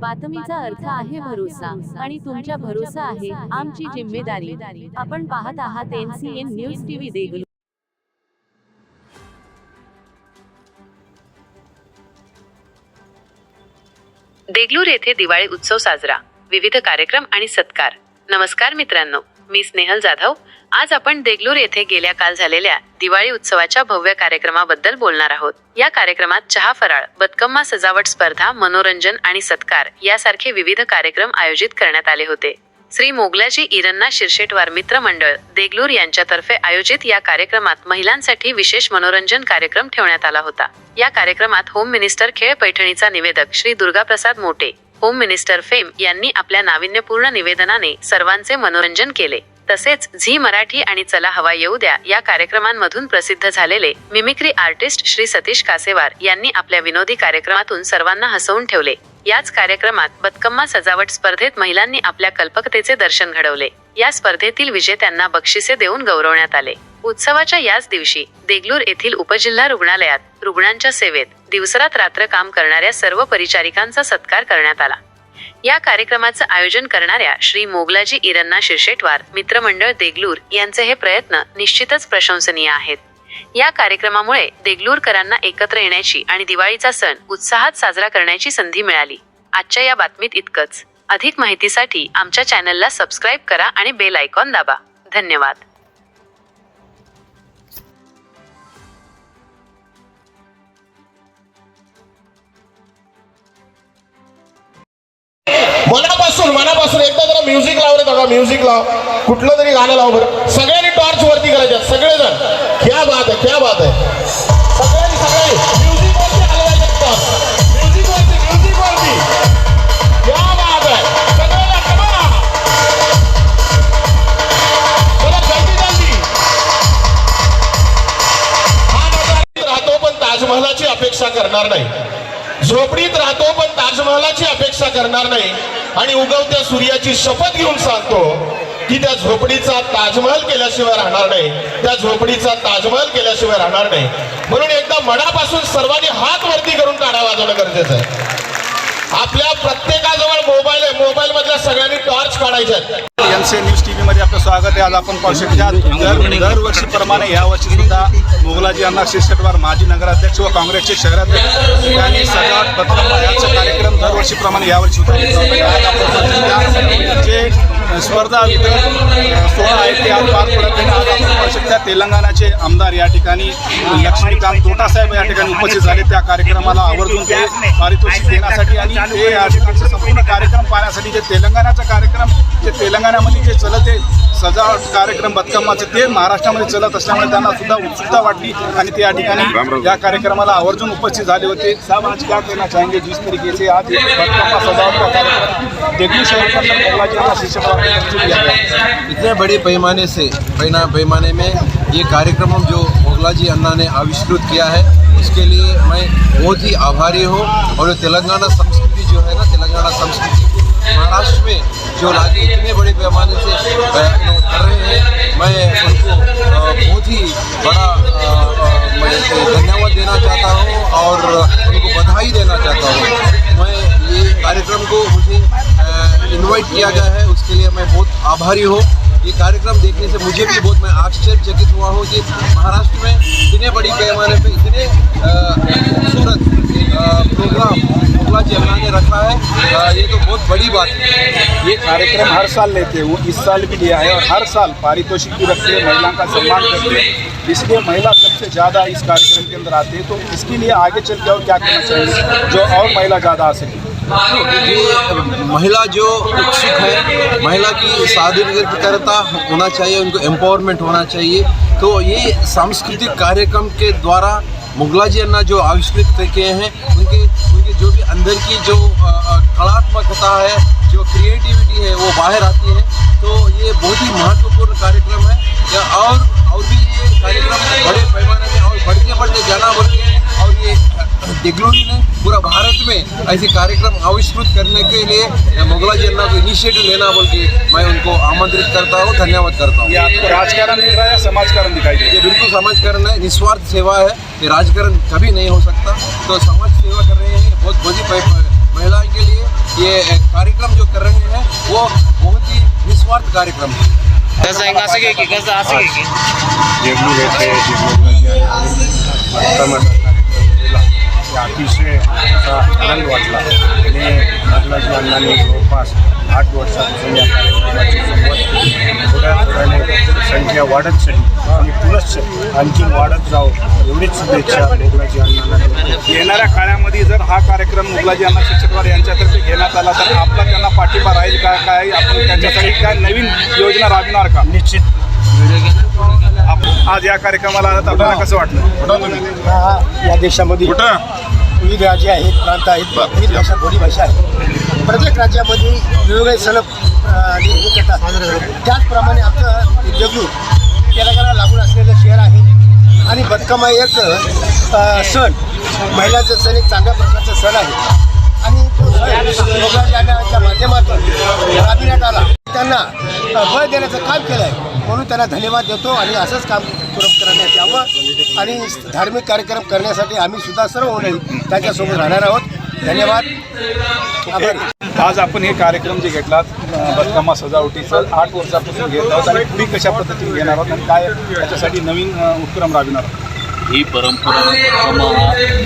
बातमीचा अर्थ आहे भरोसा आणि तुमच्या भरोसा आहे आमची जिम्मेदारी. आपण पाहत आहात एनसीएन न्यूज टीव्ही देगलू देगलूर येथे दिवाळी उत्सव साजरा. विविध कार्यक्रम आणि सत्कार. नमस्कार मित्रांनो. मी स्नेहल जाधव. आज आपण देगलूर येथे गेल्या काल झालेल्या दिवाळी उत्सवाच्या भव्य कार्यक्रमाबद्दल बोलणार आहोत. या कार्यक्रमात चहा फराळ बदकम्मा सजावट स्पर्धा मनोरंजन आणि सत्कार यासारखे विविध कार्यक्रम आयोजित करण्यात आले होते. श्री मोगलाजी इरन्ना शिरशेटवार मित्र मंडळ देगलूर यांच्यातर्फे आयोजित या कार्यक्रमात महिलांसाठी विशेष मनोरंजन कार्यक्रम ठेवण्यात आला होता. या कार्यक्रमात होम मिनिस्टर खेळ पैठणीचा निवेदक Shri Durgaprasad Mote home minister fame यांनी आपल्या नाविन्यपूर्ण निवेदनाने सर्वांचे मनोरंजन केले. तसेच झी मराठी आणि चला हवा येऊ द्या या कार्यक्रमांमधून प्रसिद्ध झालेले मिमिक्री आर्टिस्ट श्री सतीश कासेवार यांनी आपल्या विनोदी कार्यक्रमातून सर्वांना हसवून ठेवले. याच कार्यक्रमात बदकम्मा सजावट स्पर्धेत महिलांनी आपल्या कल्पकतेचे दर्शन घडवले. या स्पर्धेतील विजेत्यांना बक्षिसे देऊन गौरवण्यात आले. उत्सवाच्या याच दिवशी देगलूर येथील उपजिल्हा रुग्णालयात रुग्णांच्या सेवेत दिवसरात रात्र काम करणाऱ्या सर्व परिचारिकांचा सत्कार करण्यात आला. या कार्यक्रमाचं आयोजन करणाऱ्या श्री मोगलाजी इरन्ना शिरशेटवार मित्रमंडळ देगलूर यांचे हे प्रयत्न निश्चितच प्रशंसनीय आहेत. या कार्यक्रमामुळे देगलूरकरांना एकत्र येण्याची आणि दिवाळीचा सण उत्साहात साजरा करण्याची संधी मिळाली. आजच्या या बातमीत इतकंच. अधिक माहितीसाठी आमच्या चॅनलला सबस्क्राईब करा आणि बेल आयकॉन दाबा. धन्यवाद. मनापासून मनापासून एकदा जरा म्युझिक लाव रे दादा म्युझिक लाव. कुठलं तरी गाणं लाव बरं. सगळ्यांनी टॉर्च वरती करायच्या सगळेजण. क्या बात आहे क्या बात आहे. सगळ्यांनी सगळ्यांनी. म्युझिक वरती हलवायचे टॉर्च म्युझिक वरती म्युझिक वरती. क्या बात आहे. सगळ्यांना चला जल्दी जल्दी. हा नजारा राहतो पण ताजमहालाची अपेक्षा करणार नाही. झोपडीत राहतो पण ताजमहालाची अपेक्षा करणार नाही. आणि उगवत्या सूर्याची शपथ घेऊन सांगतो की त्या झोपडीचा ताजमहल केल्याशिवाय राहणार नाही. त्या झोपडीचा ताजमहल केल्याशिवाय राहणार नाही. म्हणून एकदा मनापासून सर्वांनी हात वरती करून टाळ्या वाजवणं गरजेचं आहे. मोबाईल मधल्या सगळ्यांनी टॉर्च काढायचे आहेत. एम सी न्यूज टी व्हीमध्ये आपलं स्वागत आहे. आज आपण पाहू शकता दर दरवर्षीप्रमाणे यावर्षी सुद्धा मोगलाजी अण्णा शिरसटवार माजी नगराध्यक्ष व काँग्रेसचे शहराध्यक्ष यांनी सजावट बदलावा कार्यक्रम दरवर्षीप्रमाणे यावर्षी होता. जे स्पर्धा वितरण सोहळा आहे ते आज पार पडत तेलंगणाचे आमदार या ठिकाणी लक्ष्मीकांत तोटासाहेब या ठिकाणी उपस्थित झाले त्या कार्यक्रमाला आवर्जून ते पारितोषिक देण्यासाठी आणि ते या ठिकाणचे संपूर्ण कार्यक्रम पाहण्यासाठी जे तेलंगणाचा कार्यक्रम जे तेलंगणामध्ये जे चलत आहे सजावट कार्यक्रम बदकम्माचे ते महाराष्ट्रामध्ये चलत असल्यामुळे त्यांना सुद्धा उत्सुकता वाटली आणि ते या ठिकाणी या कार्यक्रमाला आवर्जून उपस्थित झाले होते. साहब आज क्या कहना चाहेंगे जिस तरीके से आज एक बदकम्मा सजावट का कार्यक्रम शहर के अंदर शिक्षक इतने बड़े पैमाने से पैमाने में ये कार्यक्रम जो मोगला जी अन्ना ने आविष्कृत किया है उसके लिए मैं बहुत ही आभारी हूँ। और तेलंगाना संस्कृति जो है ना तेलंगाना संस्कृति को महाराष्ट्र में जो लाके इतने बड़े पैमाने से कर रहे हैं, मैं उनको बहुत ही बड़ा धन्यवाद देना चाहता हूँ और उनको बधाई देना चाहता हूँ। मैं ये कार्यक्रम को मुझे इनवाइट किया गया है, उसके लिए मैं बहुत आभारी हूँ। ये कार्यक्रम देखने से मुझे भी बहुत, मैं आश्चर्यचकित हुआ हूँ कि महाराष्ट्र में इतने बड़ी पैमाने पे इतने खूबसूरत प्रोग्राम मुगला जी अल्लाह ने रखा है। ये तो बहुत बड़ी बात है। ये कार्यक्रम हर साल लेते हैं। वो इस साल भी लिया है और हर साल पारितोषिक भी रखते हैं महिला का सम्मान करते हैं। इसलिए महिला सबसे ज़्यादा इस कार्यक्रम के अंदर आते हैं। तो इसके लिए आगे चल के और क्या करना चाहिए? जो और महिला ज़्यादा आ सके। महिला जो उत्सुक है, महिला की स्वाधीनता होना चाहिए, उनको एम्पावरमेंट होना चाहिए। तो ये सांस्कृतिक कार्यक्रम के द्वारा मुगला जी अन्ना जो आविष्कृत किए हैं, उनके अंदर की जो कलात्मकता है जो क्रिएटिविटी है वो बाहर आती है। तो ये बहुत ही महत्वपूर्ण कार्यक्रम है। या और और भी ये कार्यक्रम बड़े पैमाने में और बढ़ते बढ़ते जाना बोल के और ये देगलूरी ने पूरा भारत में ऐसे कार्यक्रम आविष्कृत करने के लिए मुगला जी अन्ना को इनिशिएटिव लेना बोल के मैं उनको आमंत्रित करता हूँ धन्यवाद करता हूँ। ये आपको राजकारण दिख रहा है समाजकारण दिखाई दे ये बिल्कुल समाजकरण है निस्वार्थ सेवा है ये राजकारण कभी नहीं हो सकता। तो समाज सेवा कर रहे हैं बहुत बड़ी महिलाएँ महिला के लिए ये कार्यक्रम जो कर रहे हैं वो बहुत ही निस्वार्थ कार्यक्रम है। कसं असं घे की कसं असं घे की? देगलूर ते अतिशय असा आनंद वाटला. आणि मोगलाजी अण्णांनी जवळपास आठ वर्षापासून या कार्यक्रमाची सुरुवात केली. थोड्या थोड्याने संख्या वाढत चालली आणि पुनश्च आणखी वाढत जावं एवढीच शुभेच्छा मोगलाजी अण्णांना. येणाऱ्या काळामध्ये जर हा कार्यक्रम मुगलाजी अण्णा शिक्षकवार यांच्यातर्फे घेण्यात आला तर आपला त्यांना पाठिंबा राहील का? काय आपण त्यांच्यासाठी काय नवीन योजना राबविणार का? निश्चित. आज या कार्यक्रमाला आलात आपल्याला कसं वाटलं? हा या देशामध्ये विविध राज्य आहेत प्रांत आहेत विविध भाषा बोली भाषा आहे प्रत्येक राज्यामध्ये वेगवेगळे सण हे करतात त्याचप्रमाणे आमचं देगलूर तेलंगणा लागून असलेलं शहर आहे. आणि बदकमा एक सण महिलांचा सण एक चांगल्या प्रकारचा सण आहे. आणि तो सण माध्यमातून राबविण्यात आला. त्यांना बळ देण्याचं काम केलं आहे म्हणून त्यांना धन्यवाद देतो आणि असंच काम पुरं करण्यात यावं. आणि धार्मिक कार्यक्रम करण्यासाठी आम्ही सुद्धा सर्व होणे त्यांच्यासोबत राहणार आहोत. धन्यवाद. आज आपण हे कार्यक्रम जे घेतलात बदकामा सजावटीचा आठ वर्षापासून घेत आहोत आणि पुढे कशा पद्धतीने घेणार आहोत आणि काय त्याच्यासाठी नवीन उपक्रम राबविणार आहोत? ही परंपरा बदकामा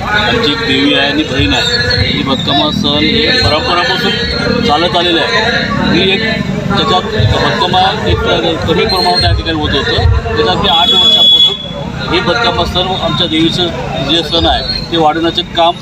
हा आमची एक देवी आहे आणि बहीण आहे. ही बदकामा सण हे परंपरापासून चालत आलेलं आहे. ही एक त्याच्यात बदकामा एक कमी प्रमाणात त्या ठिकाणी होत होतं. त्याच्यात मी आठ वर्षापासून हे बदकामा सण आमच्या देवीचं जे सण आहे ते वाढवण्याचं काम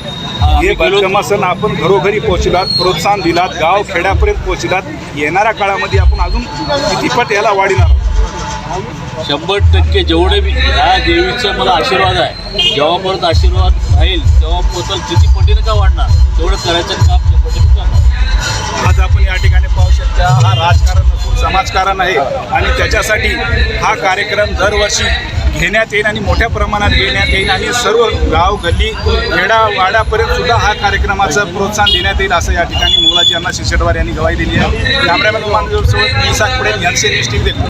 हे बदकामा सण आपण घरोघरी पोहोचलात प्रोत्साहन दिलात गाव खेड्यापर्यंत पोहोचलात. येणाऱ्या काळामध्ये आपण अजून कितीपट याला वाढणार आहोत? शंभर टक्के जेवढे बी ह्या देवीचा मला आशीर्वाद आहे. जेव्हापर्यंत आशीर्वाद राहील तेव्हापर्यंत किती पटीनं का वाढणार? तेवढं करायचं काम शंभर टक्के करणार. आज आपण या ठिकाणी पाहू शकता हा राजकारण नसून समाजकारण आहे. आणि त्याच्यासाठी हा कार्यक्रम दरवर्षी घेण्यात येईल आणि मोठ्या प्रमाणात घेण्यात येईल. आणि सर्व गाव गल्ली खेडा वाड्यापर्यंत सुद्धा हा कार्यक्रमाचं प्रोत्साहन देण्यात येईल असं या ठिकाणी मुलाजी यांना शिशेटवार यांनी गवाही दिली आहे. कॅमेरामॅन मानदेवसोबत मी साकपडे यांचे निश्चित देतो